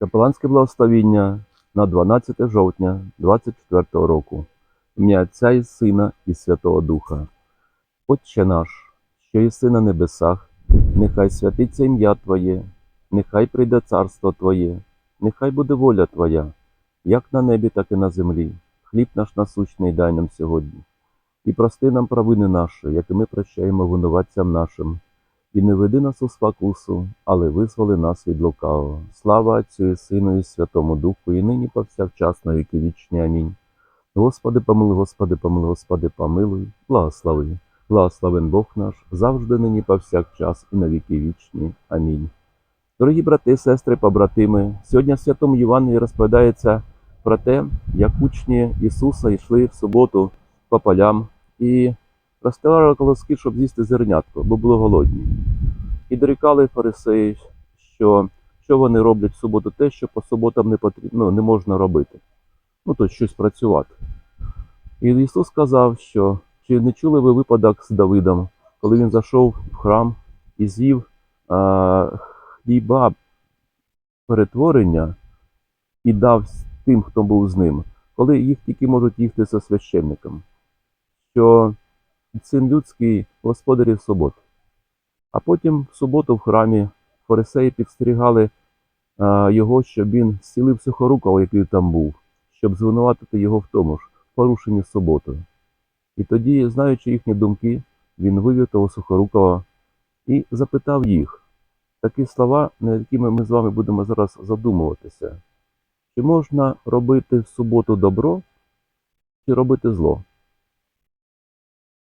Капеланське благословіння на 12 жовтня 24 року. Ім'я Отця і Сина і Святого Духа. Отче наш, що єси на небесах, нехай святиться ім'я Твоє, нехай прийде царство Твоє, нехай буде воля Твоя, як на небі, так і на землі. Хліб наш насущний дай нам сьогодні. І прости нам провини наші, як і ми прощаємо винуватцям нашим. І не веди нас у спокусу, але визволи нас від лукавого. Слава Отцю і Сину і Святому Духу, і нині повсякчас на віки вічні. Амінь. Господи, помилуй, Господи, помилуй, Господи, помилуй, благослови. Благословен Бог наш, завжди нині повсякчас і на віки вічні. Амінь. Дорогі брати, сестри, побратими, сьогодні в Святому Євангелії розповідається про те, як учні Ісуса йшли в суботу по полям і розтирали колоски, щоб з'їсти зернятко, бо були голодні. І дорікали фарисеї, що, що вони роблять в суботу, те, що по суботам не потрібно, не можна робити. Ну, то щось працювати. І Ісус сказав, що чи не чули ви випадок з Давидом, коли він зайшов в храм і з'їв хліба перетворення і дав тим, хто був з ним, коли їх тільки можуть їсти зі священником, що син людський господарів субот. А потім в суботу в храмі фарисеї підстерігали а, його, щоб він зцілив сухорукого, який там був, щоб звинуватити його в тому ж порушенні суботи. І тоді, знаючи їхні думки, він вивів того сухорукого і запитав їх такі слова, над якими ми з вами будемо зараз задумуватися. Чи можна робити в суботу добро, чи робити зло?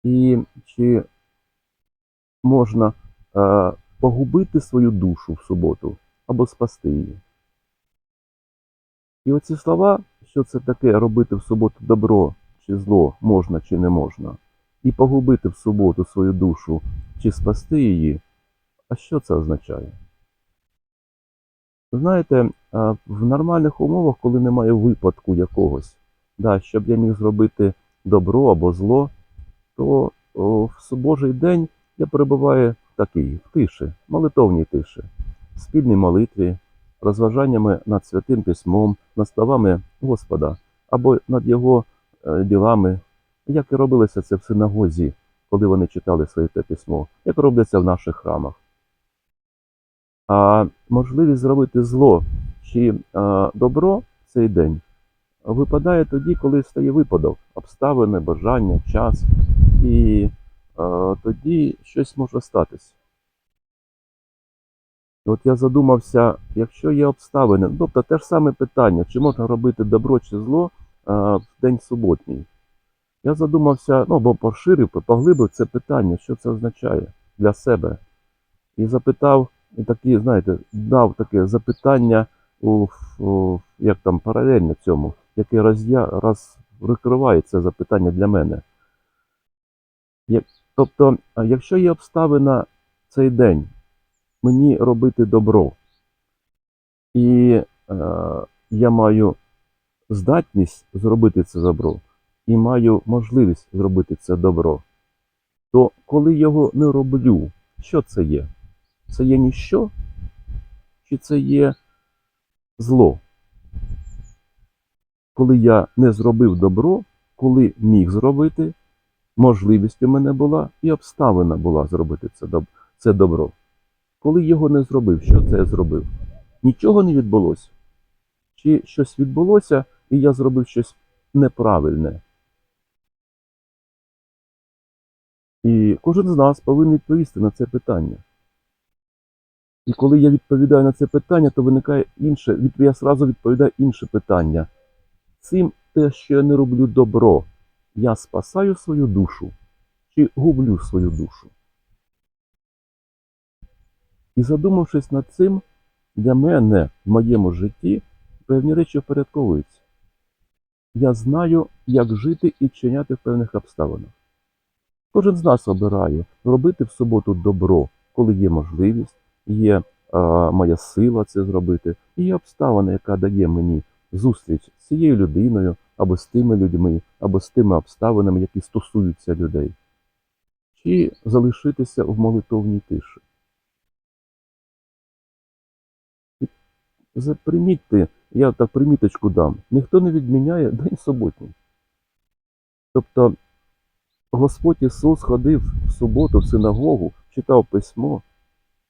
І чи можна е, погубити свою душу в суботу або спасти її? І оці слова, що це таке робити в суботу добро чи зло, можна чи не можна, і погубити в суботу свою душу чи спасти її, а що це означає? Знаєте, в нормальних умовах, коли немає випадку якогось, да, щоб я міг зробити добро або зло, то в Божий день я перебуваю в такій, в тиші, молитовній тиші, в спільній молитві, розважаннями над святим письмом, над словами Господа або над його е, ділами, як і робилося це в синагозі, коли вони читали своє письмо, як робиться в наших храмах. А можливість зробити зло чи а, добро в цей день випадає тоді, коли стає випадок, обставини, бажання, час, і а, тоді щось може статись. От я задумався, якщо є обставини, тобто те ж саме питання, чи можна робити добро чи зло а, в день суботній. Я задумався, ну або поширив, поглибив це питання, що це означає для себе. І запитав, і такі, знаєте, дав таке запитання, у, у, як там паралельно цьому, яке роз'я, роз, розкриває це запитання для мене. Тобто, якщо є обставина цей день, мені робити добро, і е, я маю здатність зробити це добро, і маю можливість зробити це добро, то коли його не роблю, що це є? Це є ніщо? Чи це є зло? Коли я не зробив добро, коли міг зробити, можливість у мене була і обставина була зробити це, це добро. Коли його не зробив, що це я зробив? Нічого не відбулося. Чи щось відбулося, і я зробив щось неправильне? І кожен з нас повинен відповісти на це питання. І коли я відповідаю на це питання, то виникає інше, я зразу відповідаю інше питання. Цим те, що я не роблю добро, я спасаю свою душу чи гублю свою душу? І задумавшись над цим, для мене в моєму житті певні речі впорядковуються. Я знаю, як жити і вчиняти в певних обставинах. Кожен з нас обирає робити в суботу добро, коли є можливість, є е, моя сила це зробити, і є обставина, яка дає мені зустріч з цією людиною, або з тими людьми, або з тими обставинами, які стосуються людей, чи залишитися в молитовній тиші. Запримітьте, я так приміточку дам, ніхто не відміняє День суботній. Тобто Господь Ісус ходив в суботу в синагогу, читав письмо.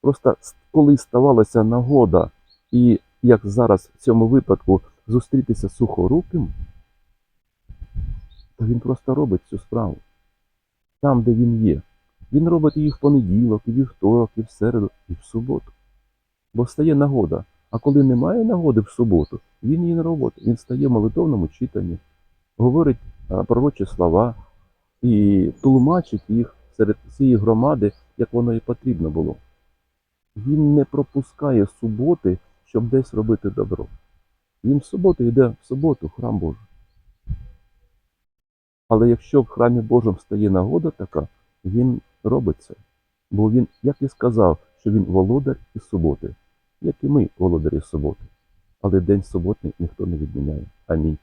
Просто коли ставалася нагода, і як зараз в цьому випадку зустрітися сухоруким, то він просто робить цю справу. Там, де він є. Він робить її в понеділок, і вівторок, і в середу, і в суботу. Бо стає нагода. А коли немає нагоди в суботу, він її не робить. Він стає в молитовному читанні, говорить пророчі слова і тлумачить їх серед цієї громади, як воно і потрібно було. Він не пропускає суботи, щоб десь робити добро. Він в суботу йде в суботу, храм Божий. Але якщо в храмі Божому стає нагода така, він робить це. Бо він, як і сказав, що він володар і суботи, як і ми володарі суботи. Але день суботний ніхто не відміняє. Амінь.